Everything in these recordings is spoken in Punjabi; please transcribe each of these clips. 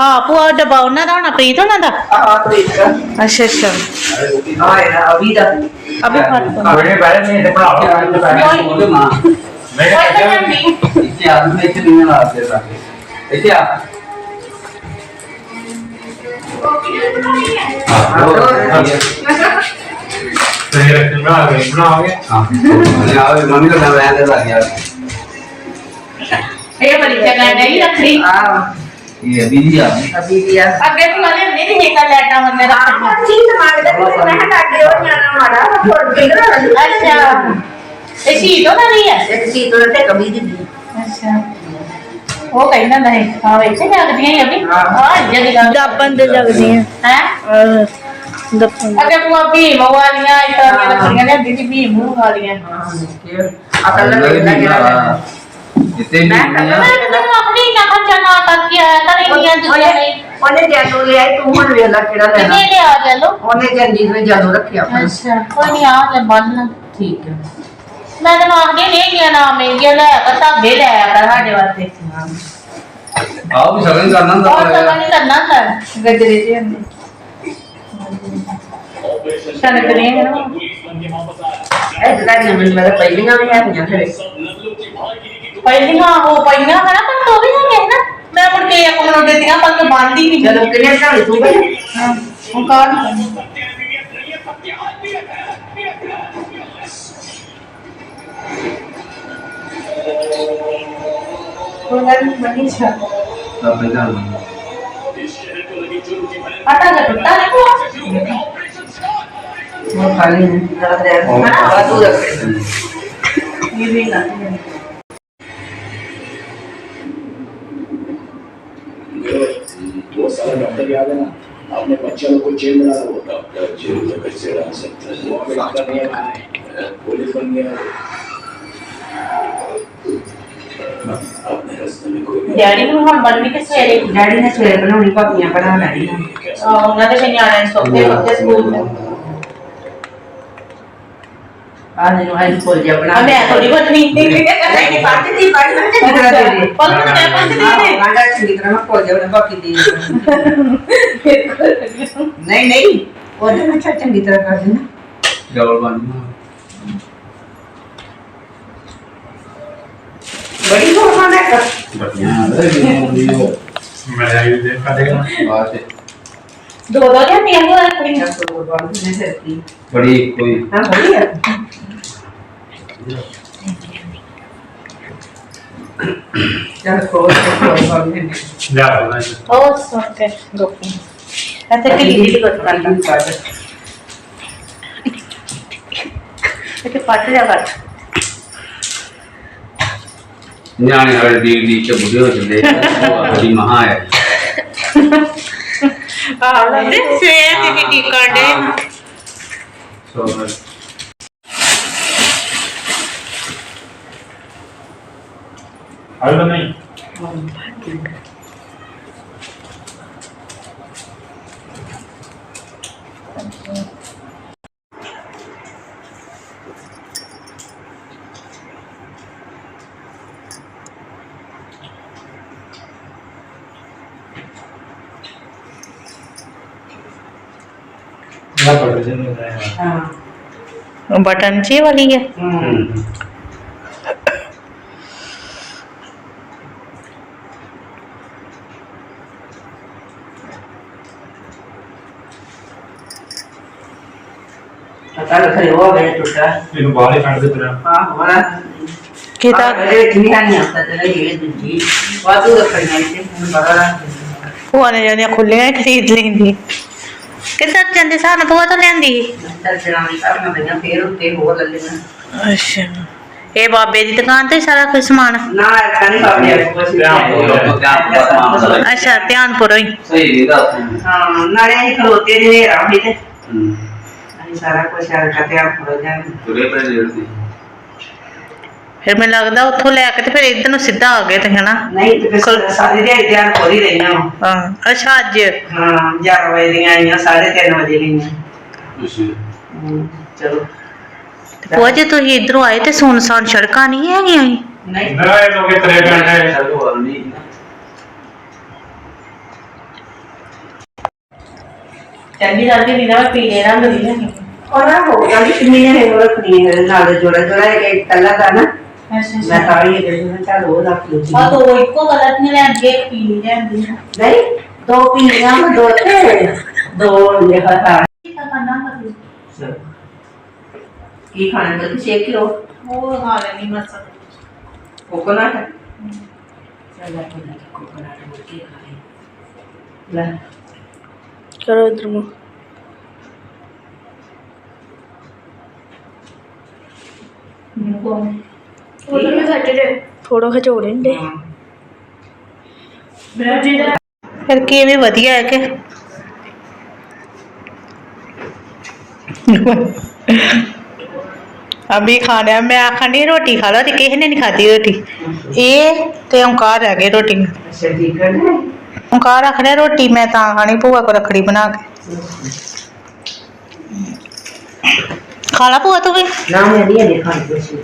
ਹਾਂ ਭੂਆ ਡੱਬਾ ਉਹਨਾਂ ਦਾ ਹੋਣਾ ਪ੍ਰੀਤ ਉਹਨਾਂ ਦਾ? ਆਹ ਪ੍ਰੀਤ। ਦਾ ਅੱਛਾ ਅੱਛਾ। ਆਹ ਹੈ ਅਭੀ ਦਾ। ਅਭੀ ਦੋ ਬੜੇ ਬੜੇ ਨੇ ਤੇ ਭਰਾ ਤੇ ਪੈਸੇ ਉਹਦੇ ਮਾਂ। ਮੈਂ ਕਿਹਾ ਇੱਥੇ ਆ ਮੈਂ ਇੱਥੇ ਨਹੀਂ ਲਾ ਕੇ ਰੱਖੇ ਇੱਥੇ ਆ। ਗਏ ਬਣਾਓਗੇ ਹਾਂ। इतना आ गया इतना आ गया हाँ आवे मम्मी का नाम याद आ गया ये परीक्षा कर रही रख रही हाँ ये अभी दिया अभी दिया अब देखो मैंने मेरी निकल लेटा मैंने रखा ठीक है मारे तो मैं हटा के और जाना मारा फ़ोन फिगर अच्छा ऐसी तो ना रही है ऐसी तो थे कभी दी अच्छा वो कहीं ना नहीं हाँ वैसे जागती हैं अभी हाँ जगती हैं जापन तो जागती हैं हैं ਦੀਆਂ ਰੱਖਣੀਆਂ ਨੇ ਦੀਦੀ ਭੀਮ ਵਾਲੀਆਂ ਆ ਕਲਰ ਕਿਹੜਾ ਕਿਹੜਾ ਜਿੱਤੇ ਵੀ ਮੈਂ ਮੈਂ ਕਹਿੰਦਾ ਤੈਨੂੰ ਆਪਣੀ ਨਾ ਖਰਚਾ ਨਾ ਕਰਕੇ ਆਇਆ ਤਾਂ ਇੰਨੀਆਂ ਦੁਨੀਆ ਨਹੀਂ ਉਹਨੇ ਜਾਨੂ ਲਿਆ ਤੂੰ ਹੁਣ ਵੇਖ ਲੈ ਕਿਹੜਾ ਲੈਣਾ ਕਿੰਨੇ ਲਿਆ ਚਲੋ ਉਹਨੇ ਜੰਦੀ ਨੂੰ ਜਾਨੂ ਰੱਖਿਆ ਆਪਣਾ ਅੱਛਾ ਕੋਈ ਨਹੀਂ ਆ ਲੈ ਬੰਨ ਠੀਕ ਹੈ ਮੈਂ ਤਾਂ ਆਖਦੀ ਨਹੀਂ ਗਿਆ ਨਾ ਮਹਿੰਗੀਆਂ ਲੈ ਆ ਧਾਗੇ ਲੈ ਆ ਕਰ ਸਾਡੇ ਵਾਸਤੇ ਆਹ ਵੀ ਸਗਨ ਕਰਨਾ ਹੁੰਦਾ ਹੋਰ ਤਾਂ ਨਹੀਂ ਕਰਨਾ ਕਰ ਗਜਰੇ ਜੇ ਹੁੰਦੇ शायद तो नहीं है ना। ऐसे तो का नहीं मिल मेरा पहलिंगा में है नहीं तो है। पहलिंगा वो पहलिंगा मेरा पर तो भी है ना। मैं मुड़ के ये कमरों देती हूँ पर बांधी नहीं। चलो के लिए का तू भाई। हाँ। वो कौन बोलन बनी छा पता नहीं पता नहीं ਉਹ ਖਾਲੀ ਨਹੀਂ ਰਾਤ ਰਹਿ ਨਾ ਤੂੰ ਰੱਖ ਇਹ ਵੀ ਨਾ वो सारा डॉक्टर याद है ना अपने बच्चों को जेल में डाला वो डॉक्टर जेल में कैसे डाल सकता है वो अभी डॉक्टर नहीं है पुलिस बन गया अपने रास्ते में कोई ਡੈਡੀ ਨੂੰ ਹੁਣ ਬਣਨੀ ਕਿ ਸਵੇਰੇ ਡੈਡੀ ਨੇ ਸਵੇਰ ਬਣਾਉਣੀ ਭਾਪੀਆਂ ਬਣਾ ਲੈਣੀਆਂ ਆਹ, ਉਹਨਾਂ ਦੇ ਵੀ ਨਿਆਣੇ ਸੌਦੇ ਉੱਤੇ ਸਕੂਲ ਚ ਆ ਜਿਹਨੂੰ ਆਈ ਫੁੱਲ ਜਿਹਾ ਬਣਾ ਆ ਮੈਂ ਥੋੜੀ ਬਣਨੀ ਨਹੀਂ ਨਹੀਂ ਪੱਟ ਦੀ ਪੱਟ ਮੈਂ ਚੰਗੀ ਤਰ੍ਹਾਂ ਦੇ ਦੇ। ਪੱਟ ਨੂੰ ਮੈਂ ਪੱਟ ਦੀ ਦੇ। ਗਾਂਡਾ ਚੰਗੀ ਤਰ੍ਹਾਂ ਮੈਂ ਫੁੱਲ ਜਿਹਾ ਬਣਾ ਬਾਕੀ ਦੀ ਨਹੀਂ ਨਹੀਂ। ਉਹਦੇ ਮੈਂ ਚੱਲ ਚੰਗੀ ਤਰ੍ਹਾਂ ਕਰ ਦੇਣਾ ਡਬਲ ਬਣ ਬੜੀ ਫੋਰਮਾ ਦਾ ਕਰ ਮੈਂ ਆਈ ਦੇ ਕਦੇ ਬਾਤ ਦੋ ਦੋ ਜਾਂ ਤਿੰਨ ਹੋ ਰੱਖਣੀਆਂ ਸੋ ਬੰਦ ਨੇ ਸਰਤੀ ਬੜੀ ਕੋਈ ਹਾਂ ਬੜੀ ਹੈ Gotta close the doors on him. Oh, it's not good. Go for it. That's actually really good content. Okay, party about. ഞാൻ ഇവിടെ വീട്ടിലേക്ക് ബുദ്ധിമുട്ടുണ്ട് മഹായ Ah, that's it. You can't do it. So नहीं हाँ। बटन ची वाली है हम्म। ਪਤਾ ਲੱਗ ਰਿਹਾ ਉਹ ਵੇ ਟੁੱਟਾ। ਇਹਨੂੰ ਬਾਹਰ ਹੀ ਕੱਢ ਦੇ ਤੇਰਾ ਹਾਂ ਹਮਾਰਾ ਕਿਤਾ ਇਹ ਨਹੀਂ ਆਣੀ ਆਤਾ ਤੇ ਇਹ ਦੂਜੀ। ਵਾਦੂ ਰੱਖਣੀ ਹੈ ਤੇ ਹੁਣ ਬੜਾ ਭੂਆ ਨੇ ਜਿਹੜੀਆਂ ਖੁੱਲੀਆਂ ਹੀ ਖਰੀਦ ਲੈਂਦੀ ਕਿੱਧਰ ਜਾਂਦੇ? ਸਾਨ ਭੂਆ ਤਾਂ ਲੈਂਦੀ ਚੱਲ ਚਲਾਣੀ ਕਰਨਾ ਪੈਣਾ ਫੇਰ ਉੱਤੇ ਹੋਰ ਲੈ ਲੈਣਾ ਅੱਛਾ। ਇਹ ਬਾਬੇ ਦੀ ਦੁਕਾਨ ਤੇ ਸਾਰਾ ਕੁਝ ਸਮਾਨ? ਨਾ ਕਾਨੀ ਪਾਪੜੀ ਕੁਛ ਨਹੀਂ ਅੱਛਾ ਧਿਆਨਪੁਰੋਂ ਹੀ। ਸਹੀ ਨਹੀਂ ਦਾ ਹਾਂ ਨਾਲੇ ਅਸੀਂ ਖਲੋਤੇ ਨੇ ਰਾਹੀ ਤੇ। ਅਸੀਂ ਸਾਰਾ ਕੁਝ ਆ ਕੇ ਆਪ ਹੋ ਜਾਂਦੇ ਤੁਰੇ ਪਏ ਜਿਹੜੀ ਫਿਰ ਮੈਨੂੰ ਲੱਗਦਾ ਉੱਥੋਂ ਲੈ ਕੇ ਤੇ ਫਿਰ ਇੱਧਰ ਨੂੰ ਸਿੱਧਾ ਆ ਗਏ ਤੇ ਹਨਾ? ਨਹੀਂ ਤੇ ਫਿਰ ਸਾਰੀ ਦਿਹਾੜੀ ਤਿਆਰ ਹੋ ਹੀ ਰਹੀਆਂ ਵਾਂ। ਹਾਂ ਅੱਛਾ ਅੱਜ? ਹਾਂ 11 ਵਜੇ ਦੀਆਂ ਆਈਆਂ 3:30 ਵਜੇ ਗਈਆਂ ਅੱਛਾ। ਹਮ, ਚਲੋ। ਭੂਆ ਜੇ ਤੁਸੀਂ ਇਧਰੋਂ ਆਏ ਤੇ ਸੁਨਸਾਨ ਸੜਕਾਂ ਨਹੀਂ ਹੈਗੀਆਂ? ਸੀ। ਨਹੀਂ। ਨਾ ਇਹ ਲੋਕੇ ਤਰੇ ਪੈਂਦੇ ਚਲੋ ਨਹੀਂ। ਚੰਗੀ ਜਾਂਦੀ ਨਹੀਂ ਨਾ ਪੀਲੇ ਰੰਗ ਦੀ ਨਹੀਂ और हो गई शमी ने मेरे को नहीं नाल जोड़ा जोड़ा एक कला था ना मैं सारी ये देखना चल वो रख लो हाँ तो वो इको गलत नहीं ले एक पी ली जाए नहीं दो पी लिया मैं दो थे। दो ये था की खाने में शेक किलो वो हम्म। तो खा लेनी मस्त कोकोनट चलो कोकोनट मुर्गी खा ले। करो इधर मुँह। ਉਧਰ ਵੀ ਘੱਟ ਜੇ ਫੋਟੋ ਖਿਚੋੜੇ ਨੇ ਫਿਰ ਕੀ ਵੀ ਵਧੀਆ ਹੈ ਕਿ? ਅਭੀ ਖਾਣਾ ਮੈਂ ਆਖਣੀ ਰੋਟੀ ਖਾ ਲਓ ਤੇ ਕਿਸੇ ਨੇ ਨਹੀਂ ਖਾਦੀ ਰੋਟੀ। ਇਹ ਤੇ ਓਂਕਾਰ ਰਹਿ ਗਏ ਰੋਟੀ ਅੱਛਾ ਠੀਕ ਹੈ ਨਾ ਓਂਕਾਰ ਰੱਖ ਲਿਆ ਰੋਟੀ ਮੈਂ ਤਾਂ ਖਾਣੀ ਭੂਆ ਕੋ ਰੱਖੜੀ ਬਣਾ ਕੇ। ਖਾ ਲਾ ਭੂਆ ਤੂੰ ਵੀ ਨਾ ਮੈਂ ਨਹੀਂ ਇਹ ਖਾਣੀ ਕੁਛ ਵੀ।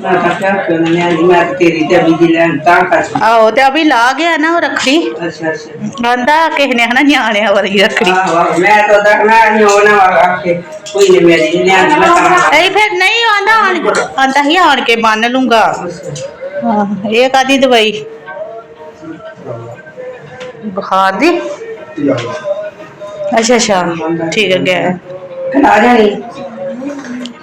ਮੈਂ ਤਾਂ ਕਿਹਾ ਕਿ ਮੈਂ ਅੱਜ ਮੈਂ ਤੇਰੀ ਤੇ ਅਭੀ ਦੀ ਲੈਣ ਤਾਂ ਕਰ ਆਹੋ ਤੇ ਅਭੀ ਲਾ ਗਿਆ ਨਾ ਉਹ ਰੱਖੜੀ ਅੱਛਾ ਅੱਛਾ ਕਹਿੰਦਾ ਕਿਸੇ ਨੇ ਹਨਾ ਨਿਆਣਿਆਂ ਵਾਲੀ ਰੱਖੜੀ ਆਹੋ, ਆਹੋ, ਮੈਂ ਤਾਂ ਉਹਦਾ ਮੈਂ ਨਹੀਂ ਉਹ ਨਾ ਆਖੇ ਕੋਈ ਨਹੀਂ ਮੇਰੀ ਨਹੀਂ ਲਿਆਂਦੀ ਮੈਂ ਤਾਂ ਨਹੀਂ ਫਿਰ ਨਹੀਂ ਆਂਦਾ ਆਣ ਆਂਦਾ ਹੀ ਆਣ ਕੇ ਬੰਨ ਲੂੰਗਾ ਹਾਂ ਇਹ ਕਾਦੀ ਦਵਾਈ ਬੁਖਾਰ ਦੀ ਅੱਛਾ ਅੱਛਾ ਠੀਕ ਹੈ ਗਿਆ ਖਾ ਜਾਣੀ।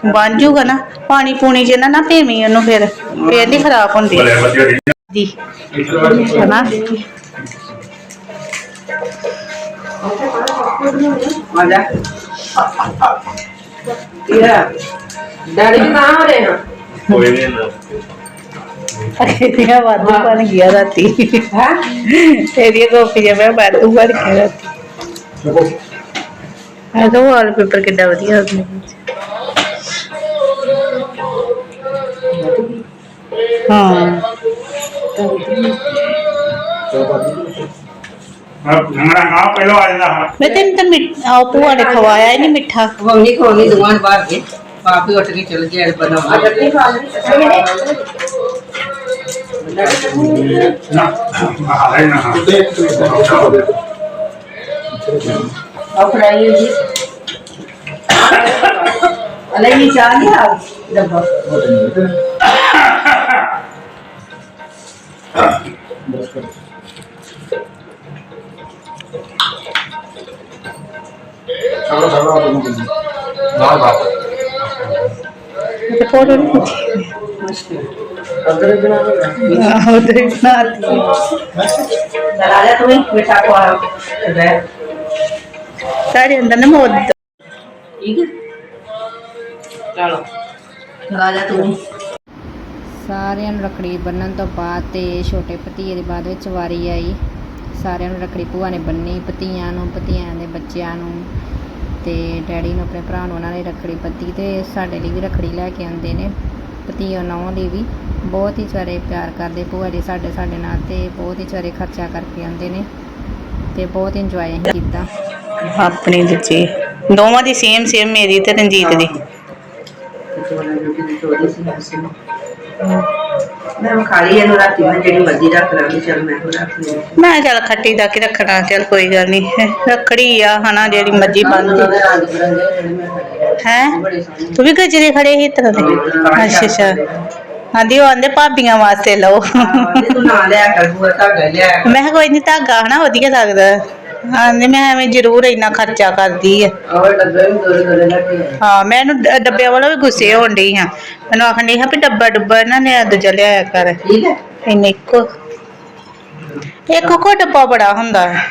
ਬਣ ਜੂਗਾ ਨਾ ਪਾਣੀ ਪੂਣੀ ਚ ਨਾ ਨਾ ਭੇਵੀਂ ਉਹਨੂੰ ਫਿਰ ਫੇਰ ਨਹੀਂ ਖਰਾਬ ਹੁੰਦੀ। ਦੀ ਹਨਾ? ਆ ਜਾ। ਯਾ ਡੈਡੀ ਕਹਾਂ ਹੋ ਰਹੇ ਹਾਂ ਕੋਈ ਨਹੀਂ ਨਾ। ਇਹਦੀਆਂ ਵਾਧੂ ਬਣ ਗਿਆ ਰਾਤੀ। ਹੈ? ਇਹਦੀਆਂ ਕਾਪੀਆਂ ਮੈਂ ਵਾਧੂ ਬਣ ਗਿਆ ਰਾਤੀ। ਇਹ ਤਾਂ ਵਾਲਪੇਪਰ ਕਿੱਡਾ ਵਧੀਆ ਹੋ ਗਿਆ ਹਾਂ। ਹਮਾਰਾ ਗਾਂ ਪਹਿਲਾਂ ਆ ਜਾਂਦਾ ਹਾਂ ਮੈਂ ਤੈਨੂੰ ਤਾਂ ਮਿੱਠਾ ਆਹ ਭੂਆ ਨੇ ਖਵਾਇਆ ਹੀ ਨਹੀਂ ਮਿੱਠਾ। ਮੰਮੀ ਕੋਲ ਦੁਕਾਨ ਬਾਹਰ ਕੇ ਪਾਪੀ ਉੱਠ ਕੇ ਚਲ ਗਿਆ ਬਣਾ ਨਾ ਆ ਹੈ ਨਾ। अपनाइए अलग हाँ, ही चाहिए आप डब्बा चलो चलो आप लोगों के लिए तो तो तो तो तो तो तो तो तो तुम्हें बेटा को आ रहा है। ਸਾਰੇ ਅੰਦਰ ਨਾ ਮੋਦ। ਠੀਕ ਹੈ। ਚਲੋ ਚਲਾ ਜਾ ਤੂੰ ਸਾਰਿਆਂ ਨੂੰ ਰੱਖੜੀ ਬੰਨਣ ਤੋਂ ਬਾਅਦ ਤੇ ਛੋਟੇ ਭਤੀਏ ਦੀ ਬਾਅਦ ਵਿੱਚ ਵਾਰੀ ਆਈ। ਸਾਰਿਆਂ ਨੂੰ ਰੱਖੜੀ ਭੂਆ ਨੇ ਬੰਨੀ ਭਤੀਆਂ ਨੂੰ ਭਤੀਆਂ ਦੇ ਬੱਚਿਆਂ ਨੂੰ ਤੇ ਡੈਡੀ ਨੂੰ ਆਪਣੇ ਭਰਾ ਨੂੰ ਉਹਨਾਂ ਨੇ ਰੱਖੜੀ ਬੱਧੀ ਤੇ ਸਾਡੇ ਲਈ ਵੀ ਰੱਖੜੀ ਲੈ ਕੇ ਆਉਂਦੇ ਨੇ। ਭਤੀਆ ਨੌਂ ਲਈ ਵੀ ਬਹੁਤ ਹੀ ਚਾਰੇ ਪਿਆਰ ਕਰਦੇ ਭੂਆ ਜੀ ਸਾਡੇ ਸਾਡੇ ਨਾਲ ਤੇ ਬਹੁਤ ਹੀ ਚਾਰੇ ਖਰਚਾ ਕਰਕੇ ਆਉਂਦੇ ਨੇ ਤੇ ਬਹੁਤ ਇੰਜੋਏ ਕੀਤਾ। ਆਪਣੀ ਦੂਜੀ ਦੋਵਾਂ ਦੀ ਸੇਮ ਸੇਮ ਮੇਰੀ ਤੇ ਰਣਜੀਤ ਦੀ। ਮੈਂ ਖਾ ਲਈ ਇਹਨੂੰ ਰਾਤੀ ਮੈਂ ਜਿਹੜੀ ਮਰਜ਼ੀ ਰੱਖ ਲਾਂਗੀ ਚਲ ਮੈਂ ਉਹ ਰੱਖ ਲਈ। ਮੈਂ ਕਿਹਾ ਚੱਲ ਖੱਟੀ ਦਾ ਕੀ ਰੱਖਣਾ ਚੱਲ ਕੋਈ ਗੱਲ ਨਹੀਂ ਰੱਖੜੀ ਆ ਹਨਾ ਜਿਹੜੀ ਮਰਜ਼ੀ ਖੜੇ ਹੈ? ਤੂੰ ਵੀ ਗਜਰੇ ਖੜੇ ਸੀ ਤਰ੍ਹਾਂ ਦੇ ਅੱਛਾ ਅੱਛਾ। ਆਂਦੀ ਉਹ ਆਂਦੇ ਭਾਬੀਆਂ ਵਾਸਤੇ ਲਓ। ਆਹ, ਤੇ ਤੂੰ ਨਾ ਲਿਆ ਕਰ ਬੂਆ ਧਾਗਾ ਲਿਆ ਕਰ। ਮੈਂ ਕਿਹਾ ਕੋਈ ਨਹੀਂ ਧਾਗਾ ਹਨਾ ਵਧੀਆ ਲੱਗਦਾ। ਆਂਦੇ ਮੈਂ ਐਵੇਂ ਜ਼ਰੂਰ ਇੰਨਾ ਖਰਚਾ ਕਰਦੀ ਆ। ਹਾਂ ਮੈਂ ਇਹਨੂੰ ਡ- ਡੱਬਿਆਂ ਵਾਲਾ ਵੀ ਗੁੱਸੇ ਹੋਣ ਡਈ ਹਾਂ। ਮੈਨੂੰ ਆਖਣ ਡਈ ਹਾਂ ਵੀ ਡੱਬਾ ਡੁੱਬਾ ਇਹਨਾਂ ਨੇ ਦੂਜਾ ਲਿਆਇਆ ਕਰ। ਇੰਨੇ ਇੱਕੋ। ਇੱਕ ਕੋ ਡੱਬਾ ਬੜਾ ਹੁੰਦਾ। ਹੈ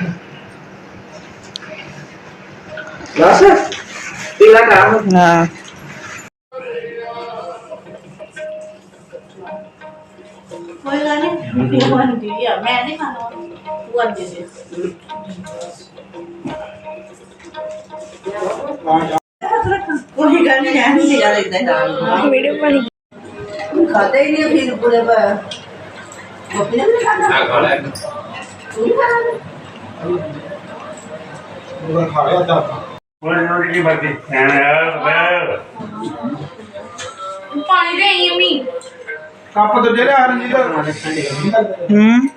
ਹਾਂ। ਕੋਈ ਗੱਲ ਨਹੀਂ ਇਹ ਬਣਦੀ ਆ। ਮੈਂ ਨਹੀਂ ਖਾਣਾ। ਉਹ ਅੰਦੇ ਦੇ। ਕੋਈ ਗੱਲ ਨਹੀਂ ਐਂ ਨਹੀਂ ਜ਼ਿਆਦਾ ਇਦਾਂ ਨਾਲ ਵੀਡੀਓ ਬਣੀ। ਖਾਦੇ ਹੀ ਨਹੀਂ ਫਿਰ ਪੂਰੇ ਪਾ ਗੋਪੀ ਨੇ ਖਾਦਾ ਮੈਂ ਖਾ ਲਿਆ। ਤੂੰ ਉਹ ਖਾ ਲਿਆ ਤਾਂ ਉਹ ਇਹਨਾਂ ਦੀ ਮਰਜ਼ੀ ਐਨ ਯਾਰ ਪਾਣੀ ਦੇ ਅਮੀ ਕੱਪ ਦੂਜੇ ਲਿਆ ਰਣਜੀਤ ਹੂੰ।